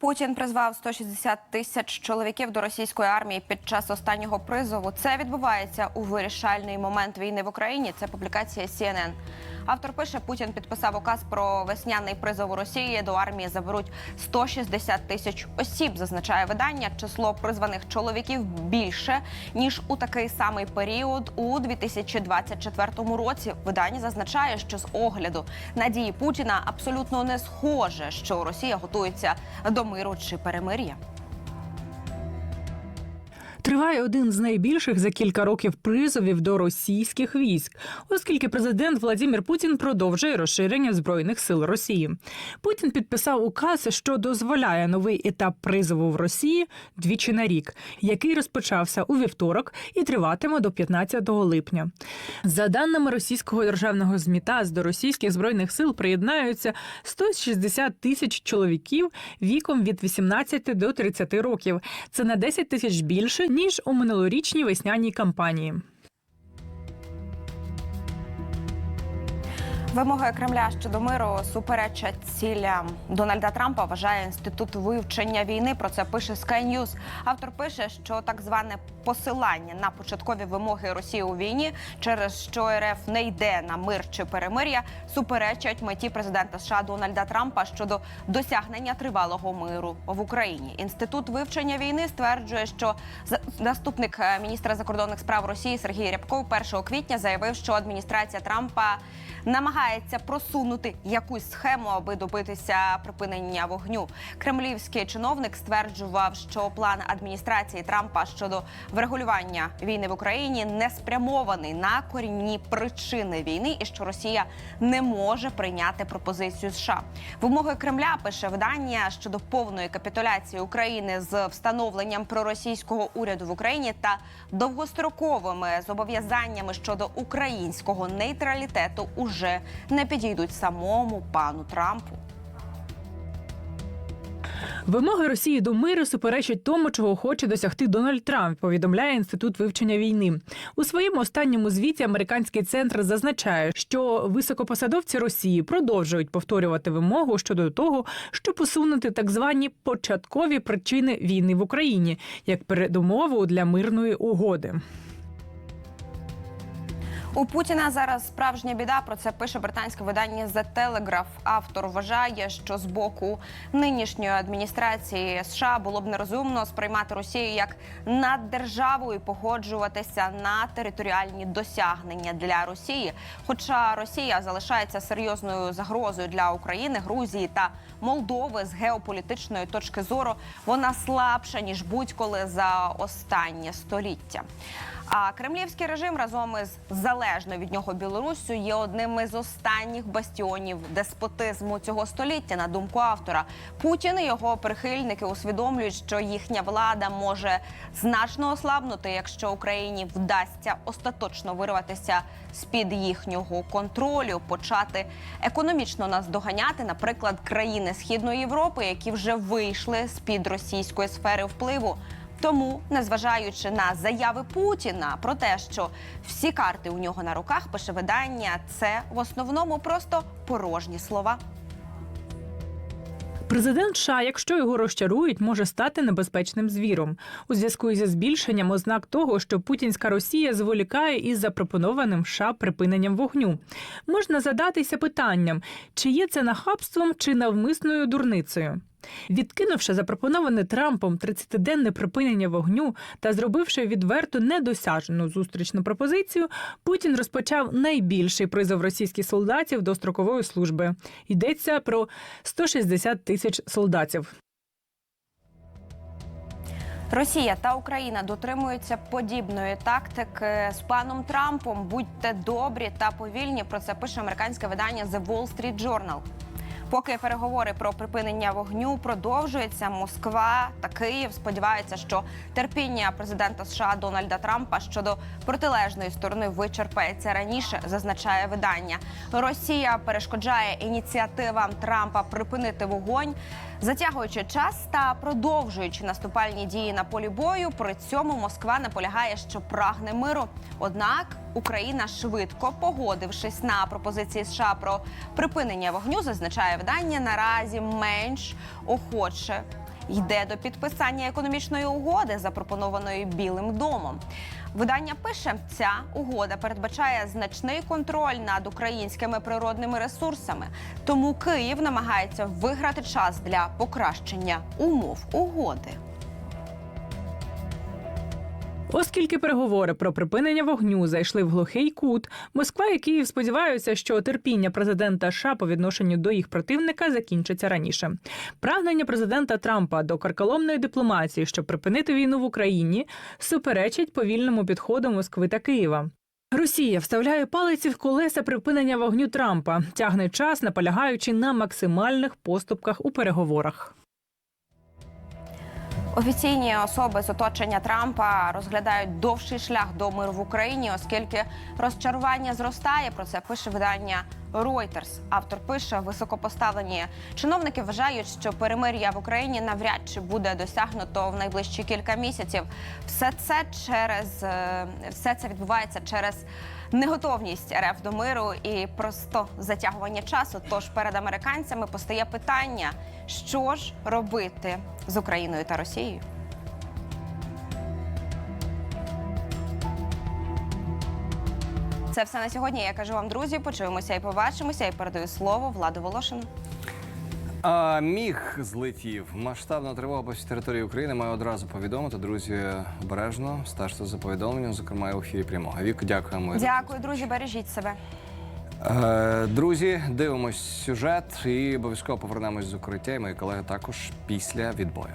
Путін призвав 160 тисяч чоловіків до російської армії під час останнього призову. Це відбувається у вирішальний момент війни в Україні. Це публікація CNN. Автор пише, Путін підписав указ про весняний призов у Росії. До армії заберуть 160 тисяч осіб. Зазначає видання. Число призваних чоловіків більше ніж у такий самий період у 2024 році. Видання зазначає, що з огляду на дії Путіна абсолютно не схоже, що Росія готується до миру чи перемир'я. Триває один з найбільших за кілька років призовів до російських військ, оскільки президент Владимир Путін продовжує розширення збройних сил Росії. Путін підписав указ, що дозволяє новий етап призову в Росії двічі на рік, який розпочався у вівторок і триватиме до 15 липня. За даними російського державного ЗМІ ТАСС, до російських збройних сил приєднаються 160 тисяч чоловіків віком від 18 до 30 років. Це на 10 тисяч більше ніж у минулорічній весняній кампанії. Вимоги Кремля щодо миру суперечать цілям Дональда Трампа. Вважає інститут вивчення війни. Про це пише Sky News. Автор пише, що так зване посилання на початкові вимоги Росії у війні, через що РФ не йде на мир чи перемир'я, суперечать меті президента США Дональда Трампа щодо досягнення тривалого миру в Україні. Інститут вивчення війни стверджує, що заступник е, міністра закордонних справ Росії Сергій Рябков 1 квітня заявив, що адміністрація Трампа намагається просунути якусь схему, аби добитися припинення вогню. Кремлівський чиновник стверджував, що план адміністрації Трампа щодо врегулювання війни в Україні не спрямований на корінні причини війни, і що Росія не може прийняти пропозицію США. Вимоги Кремля пише видання щодо повної капітуляції України з встановленням проросійського уряду в Україні та довгостроковими зобов'язаннями щодо українського нейтралітету уже не підійдуть самому пану Трампу. Вимоги Росії до миру суперечать тому, чого хоче досягти Дональд Трамп. Повідомляє інститут вивчення війни. У своєму останньому звіті американський центр зазначає, що високопосадовці Росії продовжують повторювати вимогу щодо того, щоб усунути так звані початкові причини війни в Україні як передумову для мирної угоди. У Путіна зараз справжня біда. Про це пише британське видання The Telegraph. Автор вважає, що з боку нинішньої адміністрації США було б нерозумно сприймати Росію як наддержаву і погоджуватися на територіальні досягнення для Росії. Хоча Росія залишається серйозною загрозою для України, Грузії та Молдови з геополітичної точки зору, вона слабша ніж будь-коли за останнє століття. А кремлівський режим разом із залежно від нього Білоруссю є одним із останніх бастіонів деспотизму цього століття. На думку автора, Путін і його прихильники усвідомлюють, що їхня влада може значно ослабнути, якщо Україні вдасться остаточно вирватися з під їхнього контролю, почати економічно нас доганяти, наприклад, країни Східної Європи, які вже вийшли з під російської сфери впливу. Тому, незважаючи на заяви Путіна про те, що всі карти у нього на руках, пише видання, це в основному просто порожні слова. Президент США, якщо його розчарують, може стати небезпечним звіром у зв'язку зі збільшенням ознак того, що путінська Росія зволікає із запропонованим США припиненням вогню. Можна задатися питанням, чи є це нахабством чи навмисною дурницею. Відкинувши запропоноване Трампом 30-денне припинення вогню та зробивши відверто недосяжену зустрічну пропозицію, Путін розпочав найбільший призов російських солдатів до строкової служби. Йдеться про 160 тисяч солдатів. Росія та Україна дотримуються подібної тактики з паном Трампом. Будьте добрі та повільні. Про це пише американське видання The Wall Street Journal. Поки переговори про припинення вогню продовжуються, Москва та Київ сподіваються, що терпіння президента США Дональда Трампа щодо протилежної сторони вичерпається раніше, зазначає видання. Росія перешкоджає ініціативам Трампа припинити вогонь, затягуючи час та продовжуючи наступальні дії на полі бою. При цьому Москва наполягає, що прагне миру. Однак Україна швидко погодившись на пропозиції США про припинення вогню, зазначає видання наразі менш охоче йде до підписання економічної угоди, запропонованої Білим домом. Видання пише, ця угода передбачає значний контроль над українськими природними ресурсами. Тому Київ намагається виграти час для покращення умов угоди. Оскільки переговори про припинення вогню зайшли в глухий кут, Москва і Київ сподіваються, що терпіння президента США по відношенню до їх противника закінчиться раніше. Прагнення президента Трампа до карколомної дипломатії, щоб припинити війну в Україні, суперечить повільному підходу Москви та Києва. Росія вставляє палиці в колеса припинення вогню Трампа, тягне час, наполягаючи на максимальних поступках у переговорах. Офіційні особи з оточення Трампа розглядають довший шлях до миру в Україні, оскільки розчарування зростає. Про це пише видання Reuters. Автор пише, високопоставлені чиновники вважають, що перемир'я в Україні навряд чи буде досягнуто в найближчі кілька місяців. Все це через е, все це відбувається через неготовність РФ до миру і просто затягування часу. Тож перед американцями постає питання, що ж робити з Україною та Росією. Це все на сьогодні. Я кажу вам, друзі. Почуємося і побачимося. І передаю слово Владу Волошину. А міг злетів. Масштабна тривога по всій території України маю одразу повідомити. Друзі, обережно стежте за повідомленням, зокрема у ефірі прямого. Вік, дякуємо. Дякую, друзі. Бережіть себе. Е, Друзі, дивимось сюжет і обов'язково повернемось з укриття. І мої колеги також після відбою.